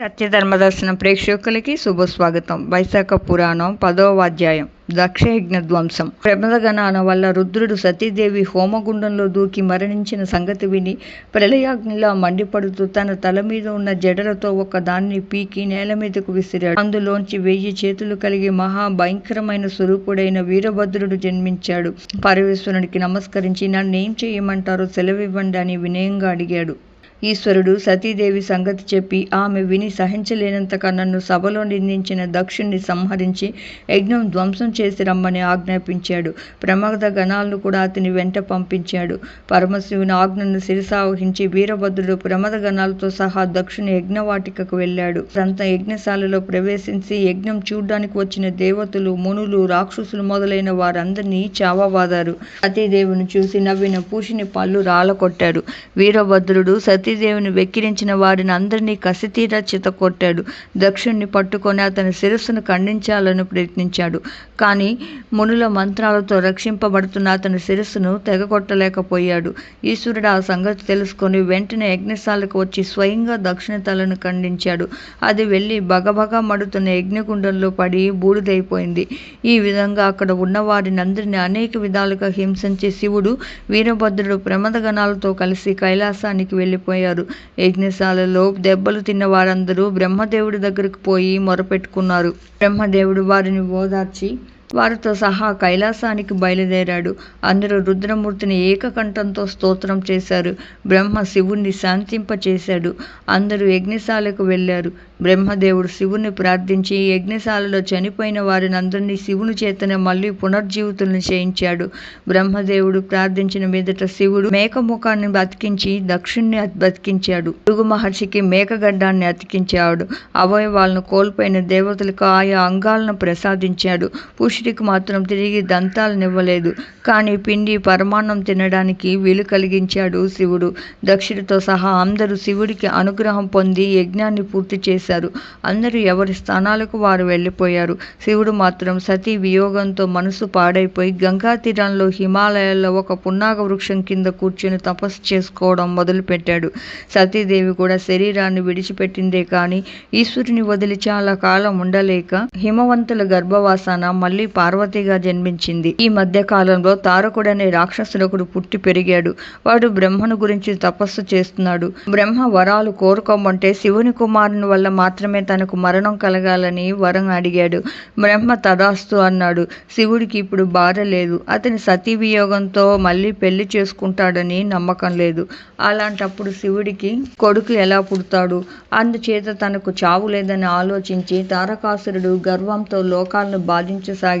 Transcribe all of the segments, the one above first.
సత్యధర్మదర్శన ప్రేక్షకులకి శుభస్వాగతం. వైశాఖ పురాణం పదవ అధ్యాయం. దక్షయజ్ఞ ధ్వంసం. ప్రమదగణాన వల్ల రుద్రుడు సతీదేవి హోమగుండంలో దూకి మరణించిన సంగతి విని ప్రళయాగ్నిలా మండిపడుతూ తన తల మీద ఉన్న జడలతో ఒక దాన్ని పీకి నేల మీదకు విసిరాడు. అందులోంచి వెయ్యి చేతులు కలిగి మహా భయంకరమైన స్వరూపుడైన వీరభద్రుడు జన్మించాడు. పరమేశ్వరునికి నమస్కరించి నన్నేం చేయమంటారో సెలవివ్వండి అని వినయంగా అడిగాడు. ఈశ్వరుడు సతీదేవి సంగతి చెప్పి ఆమె విని సహించలేనంతగా నన్ను సభలో నిందించిన దక్షుణ్ణి సంహరించి యజ్ఞం ధ్వంసం చేసి రమ్మని ఆజ్ఞాపించాడు. ప్రమాద గణాలను కూడా అతని వెంట పంపించాడు. పరమశివుని ఆజ్ఞను శిరసావహించి వీరభద్రుడు ప్రమద గణాలతో సహా దక్షుని యజ్ఞవాటికకు వెళ్ళాడు. సంత యజ్ఞశాలలో ప్రవేశించి యజ్ఞం చూడ్డానికి వచ్చిన దేవతలు మునులు రాక్షసులు మొదలైన వారందరినీ చావబాదారు సతీదేవిని చూసి నవ్విన పూషిని పళ్ళు రాలకొట్టారు వీరభద్రుడు సతీ సతీదేవిని వెక్కిరించిన వారిని అందరినీ కసితీరా చితకొట్టాడు దక్షుణ్ణి పట్టుకొని అతని శిరస్సును ఖండించాలని ప్రయత్నించాడు. కానీ మునుల మంత్రాలతో రక్షింపబడుతున్న అతని శిరస్సును తెగకొట్టలేకపోయాడు ఈశ్వరుడు ఆ సంగతి తెలుసుకొని వెంటనే యజ్ఞశాలకు వచ్చి స్వయంగా దక్షిణ తలను ఖండించాడు. అది వెళ్ళి బగబగా మడుతున్న యజ్ఞగుండంలో పడి బూడిదైపోయింది. ఈ విధంగా అక్కడ ఉన్న వారిని అందరినీ అనేక విధాలుగా హింసించే శివుడు వీరభద్రుడు ప్రమదగణాలతో కలిసి కైలాసానికి వెళ్ళిపోయారు యజ్ఞశాలలో దెబ్బలు తిన్న వారందరూ బ్రహ్మదేవుడి దగ్గరకు పోయి మొరపెట్టుకున్నారు. బ్రహ్మదేవుడు వారిని ఓదార్చి వారితో సహా కైలాసానికి బయలుదేరాడు. అందరూ రుద్రమూర్తిని ఏకకంఠంతో స్తోత్రం చేశారు. బ్రహ్మ శివుణ్ణి శాంతింపచేశాడు. అందరూ యజ్ఞశాలకు వెళ్ళారు. బ్రహ్మదేవుడు శివుణ్ణి ప్రార్థించి యజ్ఞశాలలో చనిపోయిన వారిని అందరినీ శివుని చేతనే మళ్ళీ పునర్జీవితులను చేయించాడు. బ్రహ్మదేవుడు ప్రార్థించిన మీదట శివుడు మేకముఖాన్ని బతికించి దక్షుణ్ణి బతికించాడు. భృగు మహర్షికి మేకగడ్డాన్ని అతికించాడు. అవయవాలను కోల్పోయిన దేవతలకు ఆయా అంగాలను ప్రసాదించాడు. పుష్ మనుషుడికి మాత్రం తిరిగి దంతాలనివ్వలేదు. కానీ పిండి పరమాన్నం తినడానికి వీలు కలిగించాడు శివుడు. దక్షుడితో సహా అందరూ శివుడికి అనుగ్రహం పొంది యజ్ఞాన్ని పూర్తి చేశారు. అందరూ ఎవరి స్థానాలకు వారు వెళ్ళిపోయారు. శివుడు మాత్రం సతీ వియోగంతో మనసు పాడైపోయి గంగా తీరంలో హిమాలయాల్లో ఒక పున్నాగ వృక్షం కింద కూర్చుని తపస్సు చేసుకోవడం మొదలుపెట్టాడు. సతీదేవి కూడా శరీరాన్ని విడిచిపెట్టిందే కానీ ఈశ్వరుని వదిలి చాలా కాలం ఉండలేక హిమవంతుల గర్భవాసాన మళ్ళీ పార్వతిగా జన్మించింది. ఈ మధ్య కాలంలో తారకుడనే రాక్షసులకుడు పుట్టి పెరిగాడు. వాడు బ్రహ్మను గురించి తపస్సు చేస్తున్నాడు. బ్రహ్మ వరాలు కోరుకోమంటే శివుని కుమారుని వల్ల మాత్రమే తనకు మరణం కలగాలని వరం అడిగాడు. బ్రహ్మ తదాస్తు అన్నాడు. శివుడికి ఇప్పుడు బాధ లేదు. అతని సతీ వియోగంతో మళ్ళీ పెళ్ళి చేసుకుంటాడని నమ్మకం లేదు. అలాంటప్పుడు శివుడికి కొడుకు ఎలా పుడతాడు? అందుచేత తనకు చావు లేదని ఆలోచించి తారకాసురుడు గర్వంతో లోకాలను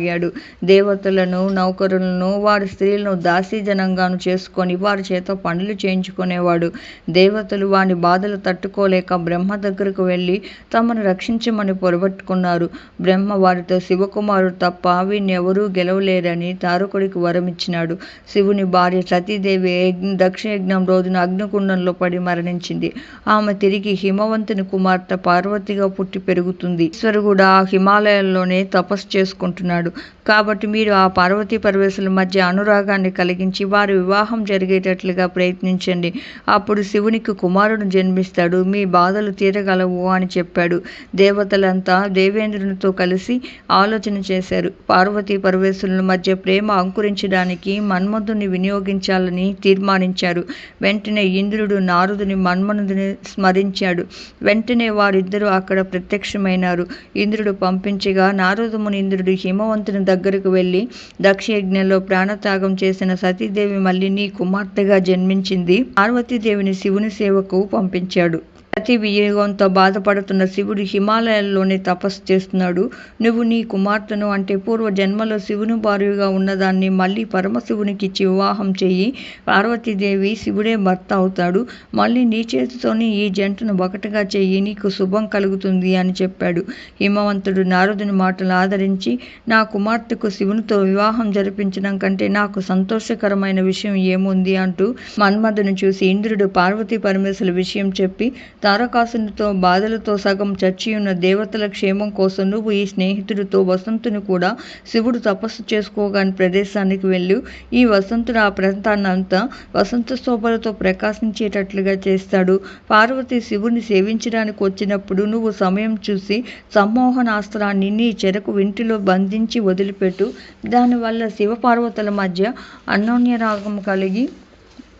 సాగాడు. దేవతలను నౌకరులను వారి స్త్రీలను దాసీజనంగాను చేసుకొని వారి చేత పనులు చేయించుకునేవాడు. దేవతలు వాని బాధలు తట్టుకోలేక బ్రహ్మ దగ్గరకు వెళ్ళి తమను రక్షించమని పొరబట్టుకున్నారు. బ్రహ్మ వారితో శివకుమారుడు తప్ప వీణ్ణి ఎవరూ గెలవలేరని తారకుడికి వరమిచ్చినాడు. శివుని భార్య సతీదేవి దక్షయజ్ఞం రోజున అగ్నికుండంలో పడి మరణించింది. ఆమె తిరిగి హిమవంతుని కుమార్తె పార్వతిగా పుట్టి పెరుగుతుంది. ఈశ్వరుడు ఆ హిమాలయాల్లోనే తపస్సు చేసుకుంటున్నాడు. కాబట్టి మీరు ఆ పార్వతీ పరమేశ్వరుల మధ్య అనురాగాన్ని కలిగించి వారి వివాహం జరిగేటట్లుగా ప్రయత్నించండి. అప్పుడు శివునికి కుమారుడు జన్మిస్తాడు. మీ బాధలు తీరగలవు అని చెప్పాడు. దేవతలంతా దేవేంద్రునితో కలిసి ఆలోచన చేశారు. పార్వతీ పరమేశ్వరుల మధ్య ప్రేమ అంకురించడానికి మన్మధుని వినియోగించాలని తీర్మానించారు. వెంటనే ఇంద్రుడు నారదుని మన్మనుడిని స్మరించాడు. వెంటనే వారిద్దరూ అక్కడ ప్రత్యక్షమైనారు. ఇంద్రుడు పంపించగా నారదుముని ఇంద్రుడు హిమవంతుని దగ్గరకు వెళ్ళి దక్షయజ్ఞంలో ప్రాణత్యాగం చేసిన సతీదేవి మళ్ళీ నీ కుమార్తెగా జన్మించింది. పార్వతీదేవిని శివుని సేవకు పంపించాడు. ప్రతి వియోగంతో బాధపడుతున్న శివుడు హిమాలయాల్లోనే తపస్సు చేస్తున్నాడు. నువ్వు నీ కుమార్తెను అంటే పూర్వ జన్మలో శివుని భార్యగా ఉన్నదాన్ని మళ్ళీ పరమశివునికి ఇచ్చి వివాహం చెయ్యి పార్వతీదేవి శివుడే భర్త అవుతాడు. మళ్ళీ నీ చేతితోని ఈ జంటను ఒకటిగా చెయ్యి నీకు శుభం కలుగుతుంది అని చెప్పాడు. హిమవంతుడు నారదుని మాటలు ఆదరించి నా కుమార్తెకు శివునితో వివాహం జరిపించడం కంటే నాకు సంతోషకరమైన విషయం ఏముంది అంటూ మన్మధుని చూసి ఇంద్రుడు పార్వతీ పరమేశ్వరుల విషయం చెప్పి తారకాసునితో బాధలతో సగం చచ్చియున్న దేవతల క్షేమం కోసం నువ్వు ఈ స్నేహితుడితో వసంతుని కూడా శివుడు తపస్సు చేసుకోగాని ప్రదేశానికి వెళ్ళు. ఈ వసంతుడు ఆ ప్రాంతాన్నంతా వసంత శోభలతో ప్రకాశించేటట్లుగా చేస్తాడు. పార్వతి శివుని సేవించడానికి వచ్చినప్పుడు నువ్వు సమయం చూసి సమ్మోహనాస్త్రాన్ని నీ చెరకు వింటిలో బంధించి వదిలిపెట్టు. దానివల్ల శివపార్వతుల మధ్య అన్యోన్యరాగం కలిగి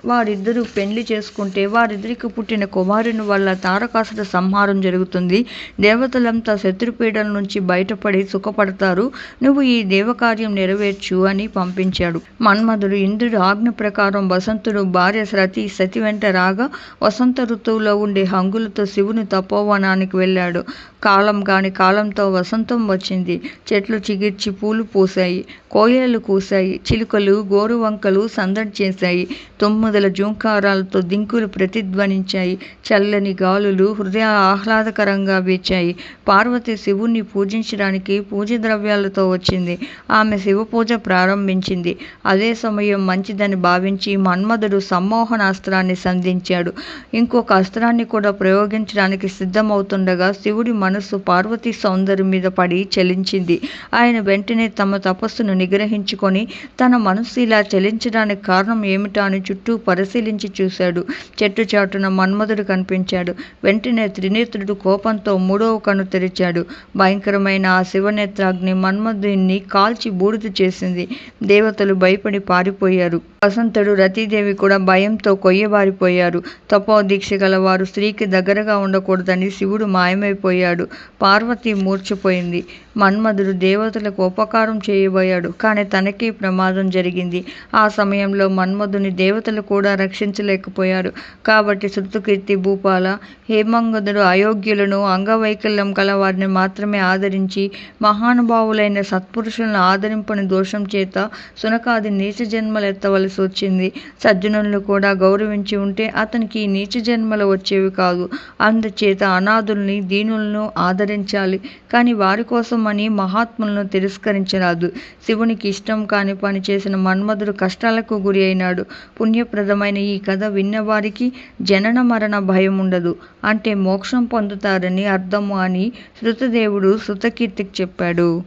వారిద్దరూ పెండ్లి చేసుకుంటే వారిద్దరికి పుట్టిన కుమారుని వల్ల తారకాసుర సంహారం జరుగుతుంది. దేవతలంతా శత్రుపీడల నుంచి బయటపడి సుఖపడతారు. నువ్వు ఈ దేవకార్యం నెరవేర్చు అని పంపించాడు. మన్మధుడు ఇంద్రుడు ఆజ్ఞ ప్రకారం వసంతుడు భార్య సతి సతి వెంట రాగా వసంత ఋతువులో ఉండే హంగులతో శివుని తపోవనానికి వెళ్ళాడు. కాలం కాని కాలంతో వసంతం వచ్చింది. చెట్లు చిగిర్చి పూలు పూసాయి కోయలు కూసాయి చిలుకలు గోరువంకలు సందడి చేశాయి. తుమ్ము మొదల జూంకారాలతో దింకులు ప్రతిధ్వనించాయి. చల్లని గాలులు హృదయ ఆహ్లాదకరంగా వీచాయి. పార్వతి శివుణ్ణి పూజించడానికి పూజ ద్రవ్యాలతో వచ్చింది. ఆమె శివ పూజ ప్రారంభించింది. అదే సమయం మంచిదని భావించి మన్మధుడు సమ్మోహనాస్త్రాన్ని సంధించాడు. ఇంకొక అస్త్రాన్ని కూడా ప్రయోగించడానికి సిద్ధమవుతుండగా శివుడి మనస్సు పార్వతీ సౌందర్యం మీద పడి చలించింది. ఆయన వెంటనే తమ తపస్సును నిగ్రహించుకొని తన మనస్సు ఇలా చలించడానికి కారణం ఏమిటా అని చుట్టూ పరిశీలించి చూశాడు. చెట్టు చాటున మన్మధుడు కనిపించాడు. వెంటనే త్రినేత్రుడు కోపంతో మూడవ కన్ను తెరిచాడు. భయంకరమైన ఆ శివనేత్రాగ్ని మన్మధుడిని కాల్చి బూడిద చేసింది. దేవతలు భయపడి పారిపోయారు. వసంతుడు రతీదేవి కూడా భయంతో కొయ్యబారిపోయారు. తపో దీక్ష గల వారు స్త్రీకి దగ్గరగా ఉండకూడదని శివుడు మాయమైపోయాడు. పార్వతి మూర్చిపోయింది మన్మధుడు దేవతలకు ఉపకారం చేయబోయాడు. కానీ తనకే ప్రమాదం జరిగింది. ఆ సమయంలో మన్మధుని దేవతలు కూడా రక్షించలేకపోయారు. కాబట్టి శృతుకీర్తి భూపాల హేమంగదుడు అయోగ్యులను అంగవైకల్యం కలవారిని మాత్రమే ఆదరించి మహానుభావులైన సత్పురుషులను ఆదరింపని దోషం చేత సునకాది నీచ జన్మలు ఎత్తవలసి వచ్చింది. సజ్జనులను కూడా గౌరవించి ఉంటే అతనికి నీచ జన్మలు వచ్చేవి కాదు. అందుచేత అనాథుల్ని దీనులను ఆదరించాలి. కానీ వారి కోసం అని మహాత్ములను తిరస్కరించరాదు శివునికి ఇష్టం కాని పని చేసిన మన్మధుడు కష్టాలకు గురి అయినాడు. పుణ్యప్రదమైన ఈ కథ విన్నవారికి జనన మరణ భయం ఉండదు. అంటే మోక్షం పొందుతారని అర్థము అని శృతదేవుడు శృతకీర్తికి చెప్పాడు.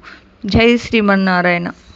జై శ్రీమన్నారాయణ.